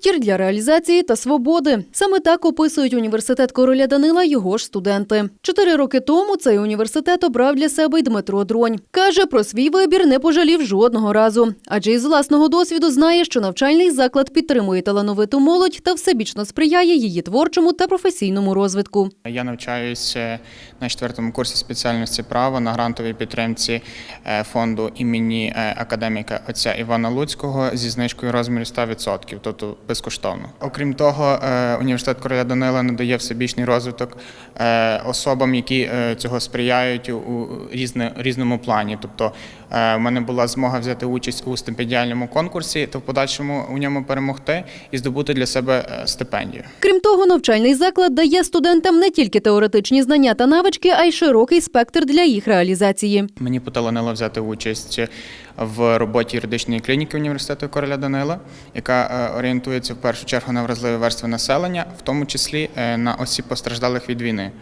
простір для реалізації та свободи. Саме так описують університет короля Данила його ж студенти. Чотири роки тому цей університет обрав для себе й Дмитро Дронь. Каже, про свій вибір не пожалів жодного разу, адже із власного досвіду знає, що навчальний заклад підтримує талановиту молодь та всебічно сприяє її творчому та професійному розвитку. Я навчаюся на четвертому курсі спеціальності права на грантовій підтримці е, фонду імені е, академіка отця Івана Луцького зі знижкою розміру 100%, тобто безкоштовно. Окрім того, е, університет короля Данила надає всебічний розвиток е, особам, які е, цього сприяють у- різному плані. Тобто, в мене була змога взяти участь у стипендіальному конкурсі та в подальшому у ньому перемогти і здобути для себе стипендію. Крім того, навчальний заклад дає студентам не тільки теоретичні знання та навички, а й широкий спектр для їх реалізації. Мені поталанило взяти участь в роботі юридичної клініки університету короля Данила, яка е, орієнтується в першу чергу на вразливі верстви населення, в тому числі е, на осіб постраждалих від війни.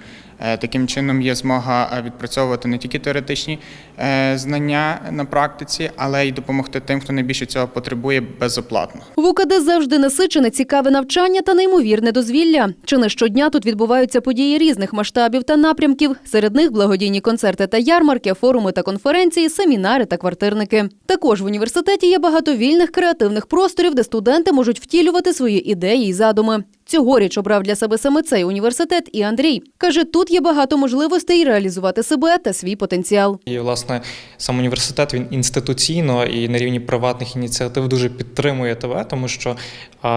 Е, Таким чином є змога е, відпрацьовувати не тільки теоретичні е, знання на практиці, але й допомогти тим, хто найбільше цього потребує безоплатно. В УКД завжди насичене цікаве навчання та неймовірне дозвілля. Чи не щодня тут відбуваються події різних масштабів та напрямків. Серед них благодійні концерти та ярмарки, форуми та конференції, семінари та квартирники. Також в університеті є багато вільних креативних просторів, де студенти можуть втілювати свої ідеї й задуми. Цьогоріч обрав для себе саме цей університет і Андрій. Каже, тут є багато можливостей реалізувати себе та свій потенціал. І, власне, сам університет він інституційно і на рівні приватних ініціатив дуже підтримує тебе, тому що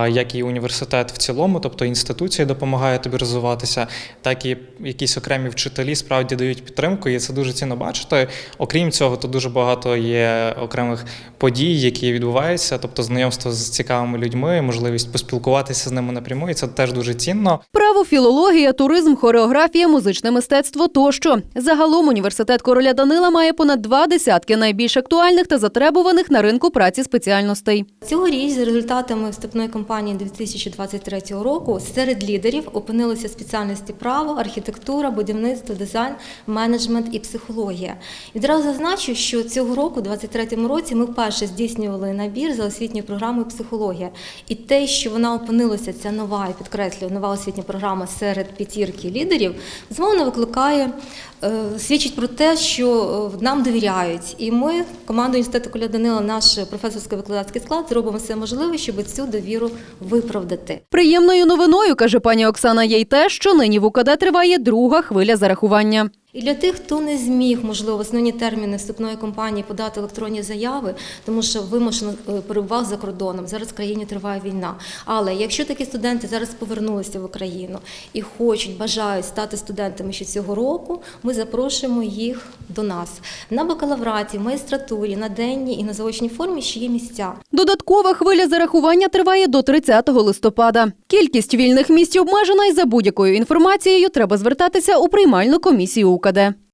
як і університет в цілому, тобто інституція допомагає тобі розвиватися, так і якісь окремі вчителі справді дають підтримку, і це дуже цінно бачити. Окрім цього, тут дуже багато є окремих подій, які відбуваються, тобто знайомство з цікавими людьми, можливість поспілкуватися з ними напряму, і це теж дуже цінно. Право, філологія, туризм, хореографія, музичне мистецтво тощо. Загалом університет короля Данила має понад два десятки найбільш актуальних та затребуваних на ринку праці спеціальностей. Цьогоріч за результатами вступної кампанії 2023 року серед лідерів опинилися спеціальності право, архітектура, будівництво, дизайн, менеджмент і психологія. Відразу зазначу, що цього року, у 2023 році, ми вперше здійснювали набір за освітньою програмою психологія. І те, що вона опинилася, ця нова, я підкреслюю, нова освітня програма серед п'ятірки лідерів, безумовно викликає, е, свідчить про те, що е, нам довіряють. І ми, команда університету Коля Данила, наш професорсько-викладацький склад, зробимо все можливе, щоб цю довіру виправдати. Приємною новиною, каже пані Оксана, є й те, що нині в УКД триває друга хвиля зарахування. І для тих, хто не зміг, можливо, основні терміни вступної кампанії подати електронні заяви, тому що вимушено е, перебував за кордоном. Зараз в країні триває війна. Але якщо такі студенти зараз повернулися в Україну і хочуть, бажають стати студентами ще цього року, ми запрошуємо їх до нас на бакалавраті, магістратурі, на денній і на заочній формі ще є місця. Додаткова хвиля зарахування триває до 30 листопада. Кількість вільних місць обмежена і за будь-якою інформацією треба звертатися у приймальну комісію УКД.